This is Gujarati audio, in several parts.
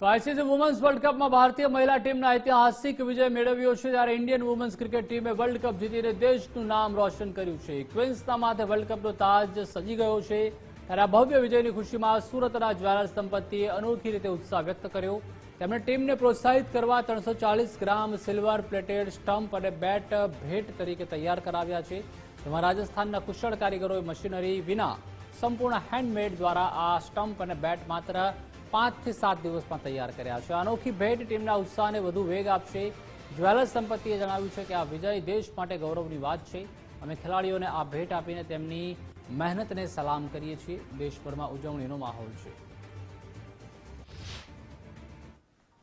તો આઈસીસી વુમન્સ વર્લ્ડ કપમાં ભારતીય મહિલા ટીમના ઐતિહાસિક વિજય મેળવ્યો છે. જ્યારે ઇન્ડિયન વુમન્સ ક્રિકેટ ટીમે વર્લ્ડ કપ જીતીને દેશનું નામ રોશન કર્યું છે. ક્વિન્સના માથે વર્લ્ડ કપનો તાજ સજી ગયો છે. ત્યારે આ ભવ્ય વિજયની ખુશીમાં સુરતના જ્વેલર્સ દંપતીએ અનોખી રીતે ઉત્સાહ વ્યક્ત કર્યો. તેમણે ટીમને પ્રોત્સાહિત કરવા ત્રણસો ગ્રામ સિલ્વર પ્લેટેડ સ્ટમ્પ અને બેટ ભેટ તરીકે તૈયાર કરાવ્યા છે. જેમાં રાજસ્થાનના કુશળ કારીગરોએ મશીનરી વિના સંપૂર્ણ હેન્ડમેડ દ્વારા આ સ્ટમ્પ અને બેટ માત્ર પાંચથી સાત દિવસમાં તૈયાર કર્યા છે. અનોખી ભેટ ટીમના ઉત્સાહને વધુ વેગ આપશે. જ્વેલર્સ સંપત્તિએ જણાવ્યું છે કે આ વિજય દેશ માટે ગૌરવની વાત છે. અમે ખેલાડીઓને આ ભેટ આપીને તેમની મહેનતને સલામ કરીએ છીએ. દેશભરમાં ઉજવણીનો માહોલ છે.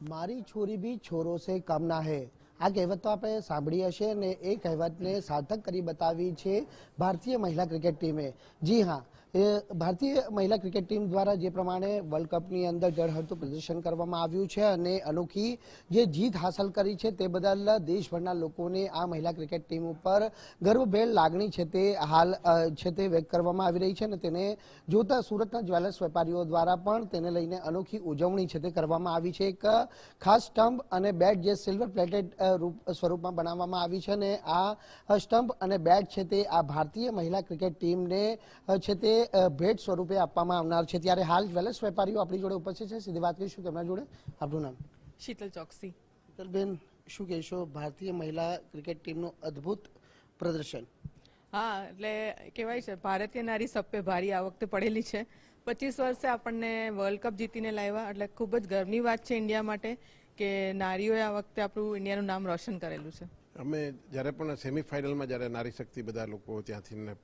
મારી છોરી બી છોરો સે કામના હે. આ કહેવત તો આપણે સાંભળી હશે અને એ કહેવતને સાર્થક કરી બતાવી છે ભારતીય મહિલા ક્રિકેટ ટીમે. જી હા એ ભારતીય મહિલા ક્રિકેટ ટીમ દ્વારા જે પ્રમાણે વર્લ્ડ કપની અંદર જળહળતું પ્રદર્શન કરવામાં આવ્યું છે અને અનોખી જે જીત હાંસલ કરી છે તે બદલ દેશભરના લોકોને આ મહિલા ક્રિકેટ ટીમ ઉપર ગર્વભેર લાગણી છે તે હાલ છે તે વ્યક્ત કરવામાં આવી રહી છે અને તેને જોતા સુરતના જ્વેલર્સ વેપારીઓ દ્વારા પણ તેને લઈને અનોખી ઉજવણી છે તે કરવામાં આવી છે. એક ખાસ સ્ટમ્પ અને બેટ જે સિલ્વર પ્લેટેડ રૂપ, સ્વરૂપમાં બનાવવામાં આવી છે અને આ સ્ટમ્પ અને બેટ છે તે આ ભારતીય મહિલા ક્રિકેટ ટીમને છે તે ભેટ સ્વરૂપે આપવામાં આવનાર છે. ત્યારે હાલ જ્વેલર્સ વેપારીઓ આપણી જોડે ઉપસ્થિત છે. સીધી વાત કરીશું તેમના જોડે. આપણું નામ? શીતલ ચોકસી. બેન શું કહેશો? ભારતીય મહિલા ક્રિકેટ ટીમનું અદ્ભુત પ્રદર્શન. હા એટલે કહેવાય છે ભારતીય નારી સપ્પે ભારી આ વખતે પડેલી છે. પચીસ વર્ષે આપણને વર્લ્ડ કપ જીતીને લાવ્યા એટલે ખૂબ જ ગર્વની વાત છે ઇન્ડિયા માટે કે નારીઓએ આ વખતે આપણું ઇન્ડિયાનું નામ રોશન કરેલું છે. અમે જ્યારે પણ સેમિફાઇનલમાં જ્યારે નારી શક્તિ બધા લોકો ત્યાંથી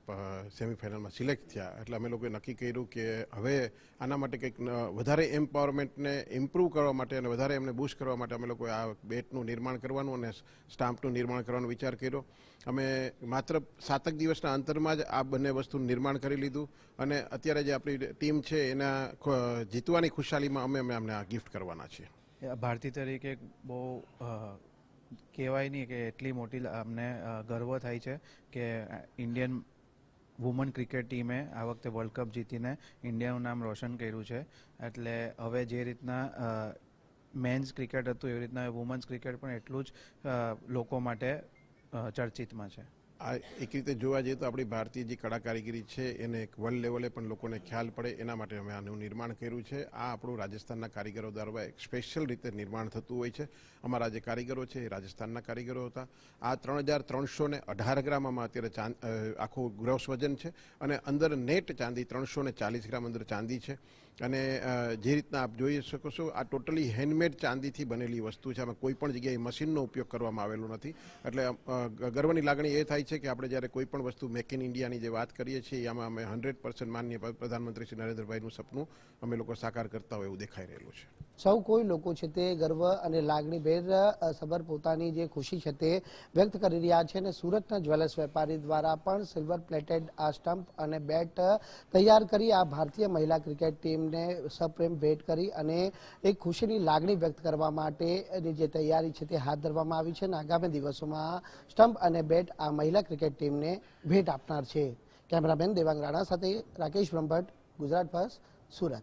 સેમિફાઇનલમાં સિલેક્ટ થયા. એટલે અમે લોકોએ નક્કી કર્યું કે હવે આના માટે કંઈક વધારે એમ્પાવરમેન્ટને ઇમ્પ્રૂવ કરવા માટે અને વધારે એમને બુસ્ટ કરવા માટે અમે લોકોએ આ બેટનું નિર્માણ કરવાનું અને સ્ટામ્પનું નિર્માણ કરવાનો વિચાર કર્યો. અમે માત્ર સાતક દિવસના અંતરમાં જ આ બંને વસ્તુનું નિર્માણ કરી લીધું અને અત્યારે જે આપણી ટીમ છે એના જીતવાની ખુશાલીમાં અમે અમે અમને આ ગિફ્ટ કરવાના છીએ. ભારતી તરીકે બહુ કહેવાય નહીં કે એટલી મોટી અમને ગર્વ થાય છે કે ઇન્ડિયન વુમન ક્રિકેટ ટીમે આ વખતે વર્લ્ડ કપ જીતીને ઇન્ડિયાનું નામ રોશન કર્યું છે. એટલે હવે જે રીતના મેન્સ ક્રિકેટ હતું, એવી રીતના વુમન્સ ક્રિકેટ પણ એટલું જ લોકો માટે ચર્ચિતમાં છે. આ એક રીતે જોવા જઈએ તો આપણી ભારતીય જે કળા કારીગરી છે, એને એક વર્લ્ડ લેવલે પણ લોકોને ખ્યાલ પડે, એના માટે અમે આનું નિર્માણ કર્યું છે. આ આપણું રાજસ્થાનના કારીગરો દ્વારા એક સ્પેશિયલ રીતે નિર્માણ થતું હોય છે. અમારા જે કારીગરો છે એ રાજસ્થાનના કારીગરો હતા. આ ત્રણ હજાર ત્રણસો ને અઢાર ગ્રામ આમાં અત્યારે ચાંદ આખું ગ્રોસ વજન છે અને અંદર નેટ ચાંદી ત્રણસો ને ચાલીસ ગ્રામ અંદર ચાંદી છે. અને જે રીતના આપ જોઈ શકો છો, આ ટોટલી હેન્ડમેડ ચાંદીથી બનેલી વસ્તુ છે. આમાં કોઈ પણ જગ્યાએ મશીનનો ઉપયોગ કરવામાં આવેલો નથી. એટલે ગર્વની લાગણી એ થાય છે કે આપણે જ્યારે કોઈ પણ વસ્તુ મેક ઇન ઇન્ડિયાની જે વાત કરીએ છીએ આમાં અમે હંડ્રેડ પર્સન્ટ માન્ય પ્રધાનમંત્રી શ્રી નરેન્દ્રભાઈનું સપનું અમે લોકો સાકાર કરતા હોય એવું દેખાઈ રહેલું છે. સૌ કોઈ લોકો છે તે ગર્વ અને લાગણીભેર સબર પોતાની જે ખુશી છે તે વ્યક્ત કરી રહ્યા છે અને સુરતના જ્વેલર્સ વેપારી દ્વારા પણ સિલ્વર પ્લેટેડ આ સ્ટમ્પ અને બેટ તૈયાર કરી આ ભારતીય મહિલા ક્રિકેટ ટીમને સપ્રેમ ભેટ કરી અને એક ખુશીની લાગણી વ્યક્ત કરવા માટે એની જે તૈયારી છે તે હાથ ધરવામાં આવી છે અને આગામી દિવસોમાં સ્ટમ્પ અને બેટ આ મહિલા ક્રિકેટ ટીમને ભેટ આપનાર છે. કેમેરામેન દેવાંગ રાણા સાથે રાકેશ બ્રહ્મભટ્ટ ગુજરાત ફર્સ્ટ સુરત.